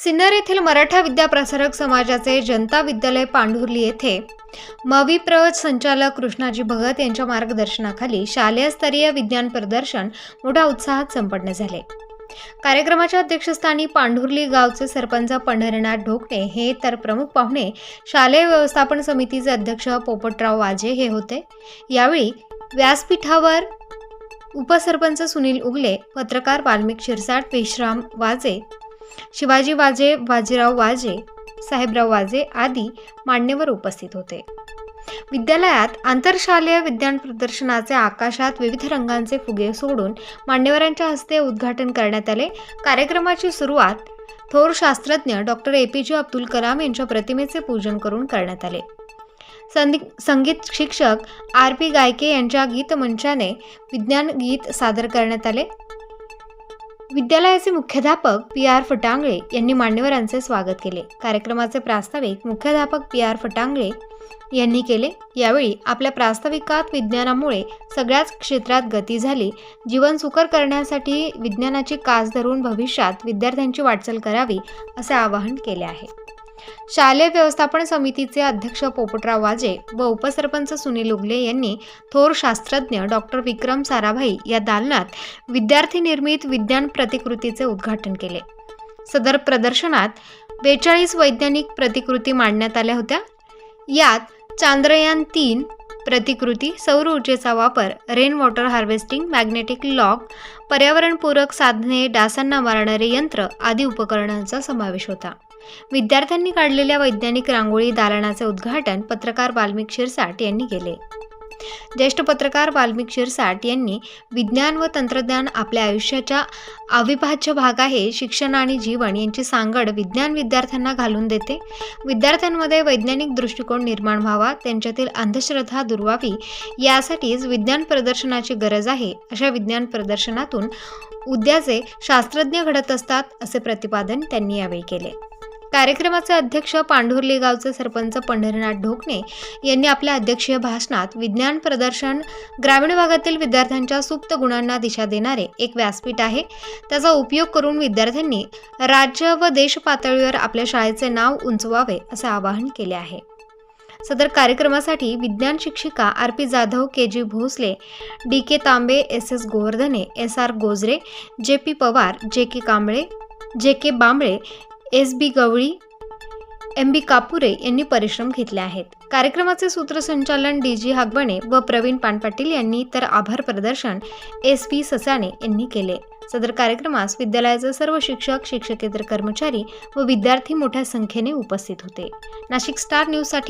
सिन्नर येथील मराठा विद्याप्रसारक समाजाचे जनता विद्यालय पांढुर्ली येथे मविप्र संचालक कृष्णाजी भगत यांच्या मार्गदर्शनाखाली शालेय स्तरीय विज्ञान प्रदर्शन मोठ्या उत्साहात संपन्न झाले. कार्यक्रमाच्या अध्यक्षस्थानी पांढुर्ली गावचे सरपंच पंढरीनाथ ढोकणे हे तर प्रमुख पाहुणे शालेय व्यवस्थापन समितीचे अध्यक्ष पोपटराव वाजे हे होते. यावेळी व्यासपीठावर उपसरपंच सुनील उगले पत्रकार वाल्मिक शिरसाट विश्राम वाजे शिवाजी वाजे बाजीराव वाजे साहेबराव वाजे आदी मान्यवर उपस्थित होते. विद्यालयात आंतरशालेय विज्ञान प्रदर्शनाचे आकाशात विविध रंगांचे फुगे सोडून मान्यवरांच्या हस्ते उद्घाटन करण्यात आले. कार्यक्रमाची सुरुवात थोर शास्त्रज्ञ डॉक्टर ए पी जे अब्दुल कलाम यांच्या प्रतिमेचे पूजन करून करण्यात आले. संगीत शिक्षक आर पी गायके यांच्या गीतमंचाने विज्ञान गीत सादर करण्यात आले. विद्यालयाचे मुख्याध्यापक पी आर फटांगळे यांनी मान्यवरांचे स्वागत केले. कार्यक्रमाचे प्रास्ताविक मुख्याध्यापक पी आर फटांगळे यांनी केले. यावेळी आपल्या प्रास्ताविकात विज्ञानामुळे सगळ्याच क्षेत्रात गती झाली. जीवन सुकर करण्यासाठी विज्ञानाची कास धरून भविष्यात विद्यार्थ्यांची वाटचाल करावी असे आवाहन केले आहे. शालेय व्यवस्थापन समितीचे अध्यक्ष पोपटराव वाजे व उपसरपंच सुनील उगले यांनी थोर शास्त्रज्ञ डॉक्टर विक्रम साराभाई या दालनात विद्यार्थी निर्मित विज्ञान प्रतिकृतीचे उद्घाटन केले. सदर प्रदर्शनात बेचाळीस वैज्ञानिक प्रतिकृती मांडण्यात आल्या होत्या. यात चांद्रयान तीन प्रतिकृती सौर ऊर्जेचा वापर rain water harvesting magnetic lock पर्यावरणपूरक साधने डासांना मारणारे यंत्र आदी उपकरणांचा समावेश होता. विद्यार्थ्यांनी काढलेल्या वैज्ञानिक रांगोळी दालनाचे उद्घाटन पत्रकार वाल्मिक शिरसाट यांनी केले. ज्येष्ठ पत्रकार वाल्मिक शिरसाट यांनी विज्ञान व तंत्रज्ञान आपल्या आयुष्याच्या अविभाज्य भाग आहे. शिक्षण आणि जीवन यांची सांगड विज्ञान विद्यार्थ्यांना घालून देते. विद्यार्थ्यांमध्ये वैज्ञानिक दृष्टिकोन निर्माण व्हावा. त्यांच्यातील अंधश्रद्धा दुर्वावी यासाठीच विज्ञान प्रदर्शनाची गरज आहे. अशा विज्ञान प्रदर्शनातून उद्याचे शास्त्रज्ञ घडत असतात असे प्रतिपादन त्यांनी यावेळी केले. कार्यक्रमाचे अध्यक्ष पांढुर्ली गावचे सरपंच पंढरीनाथ ढोकणे यांनी आपल्या अध्यक्षीय भाषणात विज्ञान प्रदर्शन ग्रामीण भागातील विद्यार्थ्यांच्या सुप्त गुणांना दिशा देणारे एक व्यासपीठ आहे. त्याचा उपयोग करून विद्यार्थ्यांनी राज्य व देश पातळीवर आपल्या शाळेचे नाव उंचवावे असे आवाहन केले आहे. सदर कार्यक्रमासाठी विज्ञान शिक्षिका R P Jadhav K G Bhosale D K Tambe S S Govardhane S R Gojare J P Pawar J K Kamble J K Bambale S B Gawali M B Kapure यांनी परिश्रम घेतले आहेत. कार्यक्रमाचे सूत्रसंचालन डी जी हागबणे व प्रवीण पानपाटील यांनी तर आभार प्रदर्शन एस पी ससाणे यांनी केले. सदर कार्यक्रमास विद्यालयाचे सर्व शिक्षक शिक्षकेतर कर्मचारी व विद्यार्थी मोठ्या संख्येने उपस्थित होते. नाशिक स्टार न्यूजसाठी